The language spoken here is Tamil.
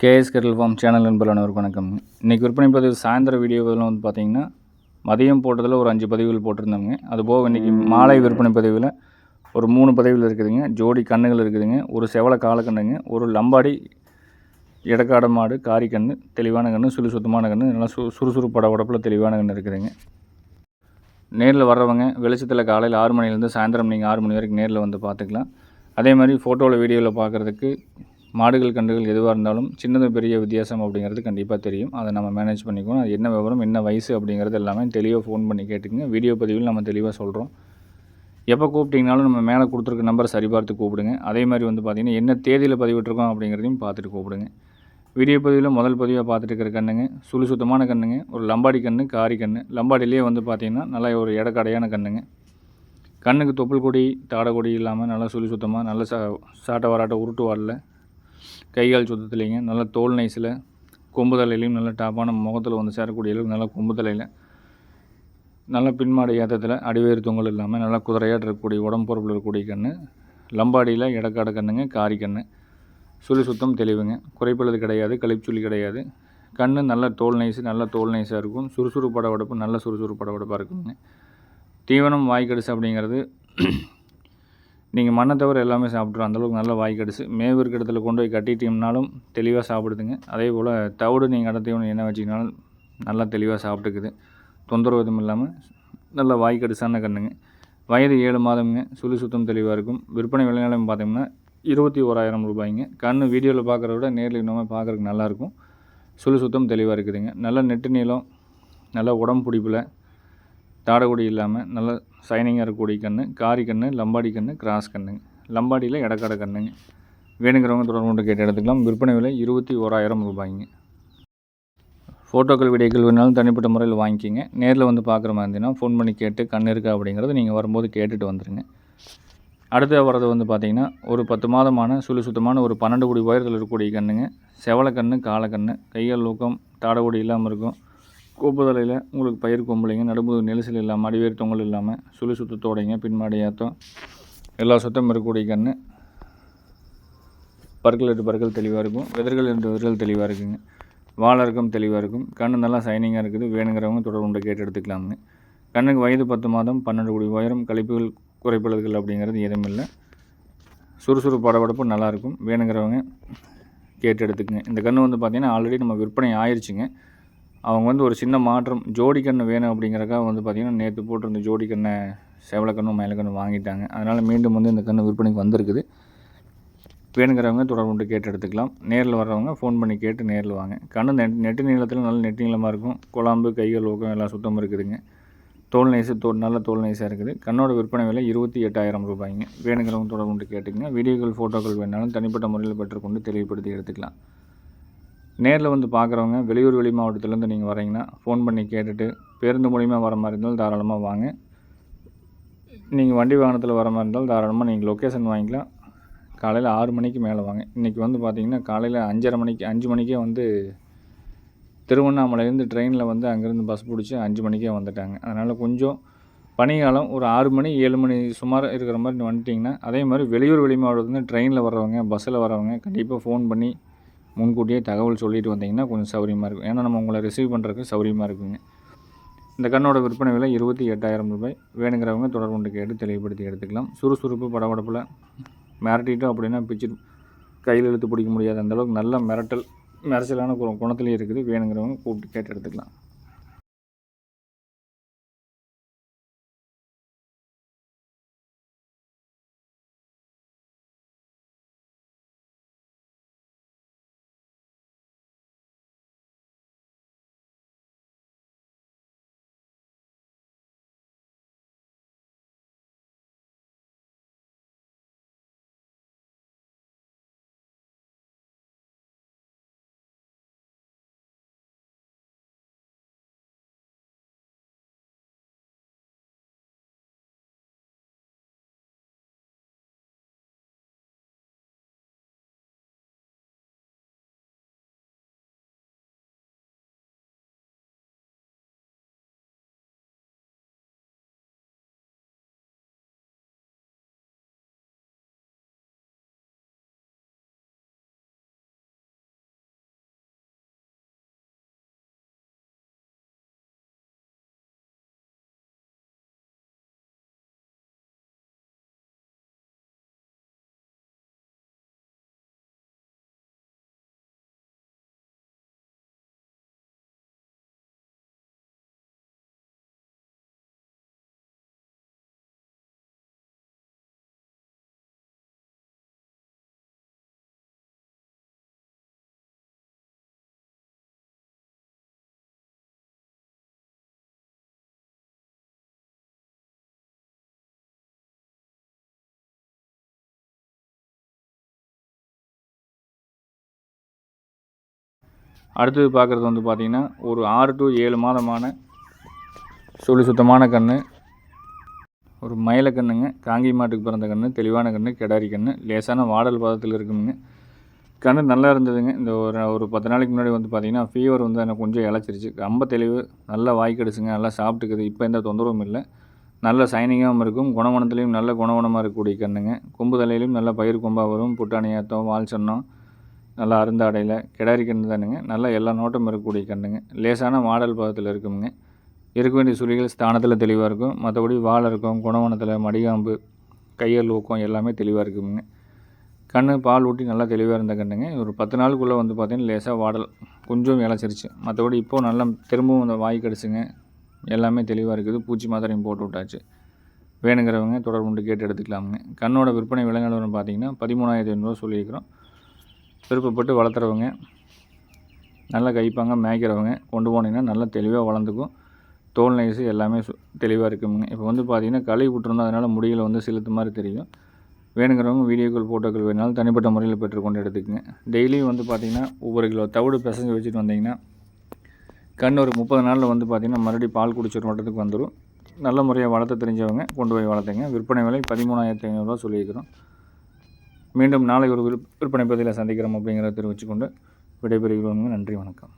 கேஎஸ் கெட்டல் ஃபார்ம் சேனல் நண்பர்கள் அனைவருக்கும் வணக்கம். இன்றைக்கி விற்பனை பதிவு சாயந்தர வீடியோவில் வந்து பார்த்திங்கன்னா மதியம் போட்டதில் ஒரு அஞ்சு பதிவுகள் போட்டிருந்தோங்க. அதுபோக இன்றைக்கி மாலை விற்பனை பதிவில் ஒரு மூணு பதிவுகள் இருக்குதுங்க. ஜோடி கண்ணுகள் இருக்குதுங்க. ஒரு செவலை காலக்கண்ணுங்க ஒரு லம்பாடி இடக்காட மாடு காரி கன்று தெளிவான கன்று சுழி சுத்தமான கன்று நல்லா சு சுறுசுறுப்பட உடப்பில் தெளிவான கன்று இருக்குதுங்க. நேரில் வர்றவங்க வெளிச்சத்தில் காலையில் ஆறு மணிலேருந்து சாயந்தரம் நீங்கள் ஆறு மணி வரைக்கும் நேரில் வந்து பார்த்துக்கலாம் அதே மாதிரி ஃபோட்டோவில் வீடியோவில் பார்க்குறதுக்கு மாடுகள் கன்றுகள் எதுவாக இருந்தாலும் சின்னது பெரிய வித்தியாசம் அப்படிங்கிறது கண்டிப்பாக தெரியும். அதை நம்ம மேனேஜ் பண்ணிக்கணும். அது என்ன விவரம் என்ன வயசு அப்படிங்கிறது எல்லாமே தெளிவாக ஃபோன் பண்ணி கேட்டுக்கோங்க. வீடியோ பதிவில் நம்ம தெளிவாக சொல்கிறோம் எப்போ கூப்பிட்டிங்கனாலும் நம்ம மேலே கொடுத்துருக்க நம்பர் சரிபார்த்து கூப்பிடுங்க. அதே மாதிரி வந்து பார்த்திங்கன்னா என்ன தேதியில் பதிவிட்டிருக்கோம் அப்படிங்கிறதையும் பார்த்துட்டு கூப்பிடுங்க. வீடியோ பதிவில் முதல் பதிவாக பார்த்துட்டு இருக்கிற கண்ணுங்க சுழு சுத்தமான கண்ணுங்க ஒரு லம்பாடி கன்று காரி கன்று லம்பாடிலேயே வந்து பார்த்திங்கன்னா நல்லா ஒரு இடக்கடையான கண்ணுங்க. கண்ணுக்கு தொப்புள் கொடி தாடை கொடி இல்லாமல் நல்லா சுழி சுத்தமாக நல்ல சா சாட்டை வராட்ட உருட்டு வாடல கைகால் சுத்தத்துலேங்க நல்ல தோல் நைஸில் கொம்பு தலையிலையும் நல்ல டாப்பான முகத்தில் வந்து சேரக்கூடிய அளவுக்கு நல்லா கொம்பு தலையில் நல்ல பின்மாடு ஏற்றத்தில் அடிவேறு தொங்கல் இல்லாமல் நல்லா குதிரையாக இருக்கக்கூடிய உடம்பு பொறுப்பில் இருக்கக்கூடிய கன்று லம்பாடியில் இடக்காடு கண்ணுங்க காரி கன்று சுழி சுத்தம் தெளிவுங்க குறைப்பழுது கிடையாது கழிப்புச்சுள்ளி கிடையாது கண் நல்ல தோல் நைஸு நல்ல தோல் நைஸாக இருக்கும் சுறுசுறு உடப்பு நல்ல சுறுசுறு படவடப்பாக இருக்குங்க. தீவனம் வாய்க்கடிசு அப்படிங்கிறது நீங்கள் மண்ணை தவிர எல்லாமே சாப்பிட்ரும் அந்தளவுக்கு நல்ல வாய் கடிச்சு மேவு இருக்கிற இடத்துல கொண்டு போய் கட்டிட்டீங்கனாலும் தெளிவாக சாப்பிடுதுங்க. அதே போல் தவிடு நீங்கள் இடத்தையும் என்ன வச்சிங்கனாலும் நல்லா தெளிவாக சாப்பிட்டுக்குது. தொந்தரவு எதுவும் இல்லாமல் நல்ல வாய் கடிசான கண்ணுங்க. வயது ஏழு மாதம்ங்க. சுழி சுத்தம் தெளிவாக இருக்கும். விற்பனை விலைநிலையம் பார்த்தீங்கன்னா இருபத்தி ஓராயிரம் ரூபாய்ங்க. கண் வீடியோவில் பார்க்குறத விட நேரில் இன்னமும் பார்க்குறதுக்கு நல்லாயிருக்கும் சுழி சுத்தம் தெளிவாக இருக்குதுங்க. நல்ல நெட்டு நீளம் நல்ல உடம்பு பிடிப்பில் தாடகுடி இல்லாமல் நல்ல சைனிங்காக இருக்கக்கூடிய கன்று காரி கன்று லம்பாடி கன்று கிராஸ் கன்றுங்க லம்பாடியில் இடக்கடை கன்றுங்க வேணுங்கிறவங்க தொடர்பு கொண்டு கேட்டு எடுத்துக்கலாம். விற்பனை விலை இருபத்தி ஓராயிரம் ரூபாய்ங்க. ஃபோட்டோக்கள் வீடியோக்கள் வேணாலும் தனிப்பட்ட முறையில் வாங்கிக்கிங்க. நேரில் வந்து பார்க்குற மாதிரி இருந்தீங்கன்னா ஃபோன் பண்ணி கேட்டு கண் இருக்கா அப்படிங்கிறத நீங்கள் வரும்போது கேட்டுட்டு வந்துடுங்க அடுத்து வரது வந்து பார்த்திங்கன்னா ஒரு பத்து மாதமான சுழி சுத்தமான ஒரு பன்னெண்டு கோடி உயரத்தில் இருக்கக்கூடிய கண்ணுங்க. செவலக்கண்ணு காலக்கண்ணு கையல் ஊக்கம் தாடகுடி இல்லாமல் இருக்கும். கூப்புதலையில் உங்களுக்கு பயிர் கொம்பளைங்க நடுமுது நெரிசல் இல்லாமல் அடிவேர் தொங்கல் இல்லாமல் சுழி சுத்தத்தோடைங்க பின்மாடி ஏற்றம் எல்லா சுத்தம் இருக்கக்கூடிய கன்று பற்கள் எட்டு பற்கள் தெளிவாக இருக்கும். வெதர்கள் ரெண்டு வெதர்கள் தெளிவாக இருக்குங்க. வாழறக்கம் தெளிவாக இருக்கும். கண்ணு நல்லா சைனிங்காக இருக்குது. வேணுங்கிறவங்க தொடர்பு கேட்டு எடுத்துக்கலாமுங்க கண்ணுக்கு வயது பத்து மாதம் பன்னெண்டு கோடி உயரம் கழிப்புகள் குறைப்பழுதுகள் அப்படிங்கிறது எதுவும் இல்லை. சுறுசுறு படபடப்பு நல்லாயிருக்கும் வேணுங்கிறவங்க கேட்டு எடுத்துக்கங்க. இந்த கன்று வந்து பார்த்திங்கன்னா ஆல்ரெடி நம்ம விற்பனை ஆயிடுச்சுங்க அவங்க வந்து ஒரு சின்ன மாற்றம் ஜோடி கன்று வேணும் அப்படிங்கிறக்காக வந்து பார்த்திங்கன்னா நேற்று போட்டிருந்த ஜோடி செவலக்கண்ணும் மேலக்கண்ணும் வாங்கிட்டாங்க. அதனால் மீண்டும் வந்து இந்த கன்று விற்பனைக்கு வந்திருக்குது. வேணுங்கிறவங்க தொடர்பு கொண்டு கேட்டு எடுத்துக்கலாம். நேரில் வர்றவங்க ஃபோன் பண்ணி கேட்டு நேரில் வாங்க. கண்ணு நெட் நெட்டு நீளத்தில் நல்ல நெட்டு நீளமாக இருக்கும். குழம்பு கைகள் ஊக்கம் எல்லாம் சுத்தமாக இருக்குதுங்க. தோல் நைஸு தோல் நல்ல தோல் நைஸாக இருக்குது. கண்ணோட விற்பனை விலை இருபத்தி எட்டாயிரம் ரூபாய்ங்க. வேணுங்கிறவங்க தொடர்பு கொண்டு கேட்டுக்கங்க. வீடியோக்கள் ஃபோட்டோக்கள் வேணாலும் தனிப்பட்ட முறையில் பெற்றுக்கொண்டு தெளிவுபடுத்தி எடுத்துக்கலாம். நேரில் வந்து பார்க்குறவங்க வெளியூர் வெளி மாவட்டத்துலேருந்து நீங்கள் வரீங்கன்னா ஃபோன் பண்ணி கேட்டுட்டு பேருந்து மூலிமா வர மாதிரி இருந்தாலும் தாராளமாக வாங்க. நீங்கள் வண்டி வாகனத்தில் வர மாதிரி இருந்தாலும் தாராளமாக நீங்கள் லொக்கேஷன் வாங்கிக்கலாம். காலையில் ஆறு மணிக்கு மேலே வாங்க. இன்றைக்கி வந்து பார்த்திங்கன்னா காலையில் அஞ்சரை மணிக்கு அஞ்சு மணிக்கே வந்து திருவண்ணாமலையிலேருந்து ட்ரெயினில் வந்து அங்கேருந்து பஸ் பிடிச்சி அஞ்சு மணிக்கே வந்துட்டாங்க. அதனால் கொஞ்சம் பனிகாலம் ஒரு ஆறு மணி ஏழு மணி சுமார் இருக்கிற மாதிரி வந்துட்டிங்கன்னா அதே மாதிரி வெளியூர் வெளி மாவட்டத்துலேருந்து ட்ரெயினில் வர்றவங்க பஸ்ஸில் வரவங்க கண்டிப்பாக ஃபோன் பண்ணி முன்கூட்டியே தகவல் சொல்லிட்டு வந்தீங்கன்னா கொஞ்சம் சௌரியமாக இருக்கும். ஏன்னா நம்ம உங்களை ரிசீவ் பண்ணுறதுக்கு சௌரியமாக இருக்குங்க. இந்த கண்ணோட விற்பனை விலை இருபத்தி எட்டாயிரம் ரூபாய். வேணுங்கிறவங்க தொடர்பு கொண்டு கேட்டு தெளிவுபடுத்தி எடுத்துக்கலாம். சுறுசுறுப்பு படபடப்பில் மிரட்டிட்டோம் அப்படின்னா பிச்சு கையில் இழுத்து பிடிக்க முடியாத. அந்தளவுக்கு நல்ல மிரட்டல் மிரச்சலான குணத்துலேயும் இருக்குது. வேணுங்கிறவங்க கூப்பிட்டு கேட்டு எடுத்துக்கலாம். அடுத்தது பார்க்குறது வந்து பார்த்திங்கன்னா ஒரு ஆறு டு ஏழு மாதமான சுழி சுத்தமான கன்று ஒரு மயில கன்றுங்க காங்கி மாட்டுக்கு பிறந்த கன்று தெளிவான கன்று கிடாரி கன்று லேசான வாடல் பாதத்தில் இருக்குங்க. கன்று நல்லா இருந்ததுங்க. இந்த ஒரு ஒரு பத்து நாளைக்கு முன்னாடி வந்து பார்த்திங்கன்னா ஃபீவர் வந்து எனக்கு கொஞ்சம் இழைச்சிருச்சு. ரொம்ப தெளிவு நல்லா வாய்க்கடிச்சுங்க நல்லா சாப்பிட்டுக்குது. இப்போ எந்த தொந்தரவும் இல்லை. நல்ல சைனிங்காகவும் இருக்கும். குணவனத்துலேயும் நல்ல குணவனமாக இருக்கக்கூடிய கன்றுங்க. கொம்பு தலையிலையும் நல்ல பயிர் கொம்பாக வரும். புட்டாணி ஏத்தம் வால் சன்னம் நல்லா அருந்தாடையில் கிடாரி கன்று தானுங்க. நல்லா எல்லா நோட்டம் இருக்கக்கூடிய கன்றுங்க. லேசான மாடல் பாதத்தில் இருக்குங்க இருக்க வேண்டிய சுழிகள் ஸ்தானத்தில் தெளிவாக இருக்கும். மற்றபடி வாழை இருக்கும் குணவனத்தில் மடிகாம்பு கையல் ஊக்கம் எல்லாமே தெளிவாக இருக்குங்க கண்ணு பால் ஊட்டி நல்லா தெளிவாக இருந்த கண்ணுங்க ஒரு பத்து நாளுக்குள்ளே வந்து பார்த்தீங்கன்னா லேசாக வாடல் கொஞ்சம் இழைச்சிருச்சு மற்றபடி இப்போது நல்லா திரும்பவும் அந்த வாய் கடிச்சுங்க. எல்லாமே தெளிவாக இருக்குது. பூச்சி மாத்திரையும் போட்டு விட்டாச்சு. வேணுங்கிறவங்க தொடர்பு கொண்டு கேட்டு எடுத்துக்கலாமுங்க. கண்ணோட விற்பனை விலை பார்த்திங்கன்னா பார்த்தீங்கன்னா பதிமூணாயிரத்தி ஐநூறுரூவா சொல்லியிருக்கிறோம். விருப்பப்பட்டு வளர்த்துறவங்க நல்லா கைப்பாங்க மேய்க்கிறவங்க கொண்டு போனீங்கன்னா நல்லா தெளிவாக வளர்ந்துக்கும். தோல் நைஸு எல்லாமே சு தெளிவாக இருக்குங்க. இப்போ வந்து பார்த்தீங்கன்னா களை விட்டுருந்தோம் அதனால் முடியில் வந்து சிலுத்து மாதிரி தெரியும். வேணுங்கிறவங்க வீடியோக்கள் ஃபோட்டோக்கள் வேணாலும் தனிப்பட்ட முறையில் பெற்றுக்கொண்டு எடுத்துக்கங்க. டெய்லியும் வந்து பார்த்தீங்கன்னா ஒவ்வொரு கிலோ தவிடு பிசைஞ்சு வச்சுட்டு வந்தீங்கன்னா கண் ஒரு முப்பது நாளில் வந்து பார்த்திங்கன்னா மறுபடியும் பால் குடிச்சிட்டு வட்டத்துக்கு வந்துடும் நல்ல முறையாக வளர்த்த தெரிஞ்சவங்க கொண்டு போய் வளர்த்துங்க. விற்பனை விலை பதிமூணாயிரத்தி ஐநூறுரூவா சொல்லியிருக்கிறோம். மீண்டும் நாளை ஒரு விற்பனை பதிவில் சந்திக்கிறோம் அப்படிங்கிறத தெரிவிச்சுக்கொண்டு விடைபெறுகிறோங்க நன்றி வணக்கம்.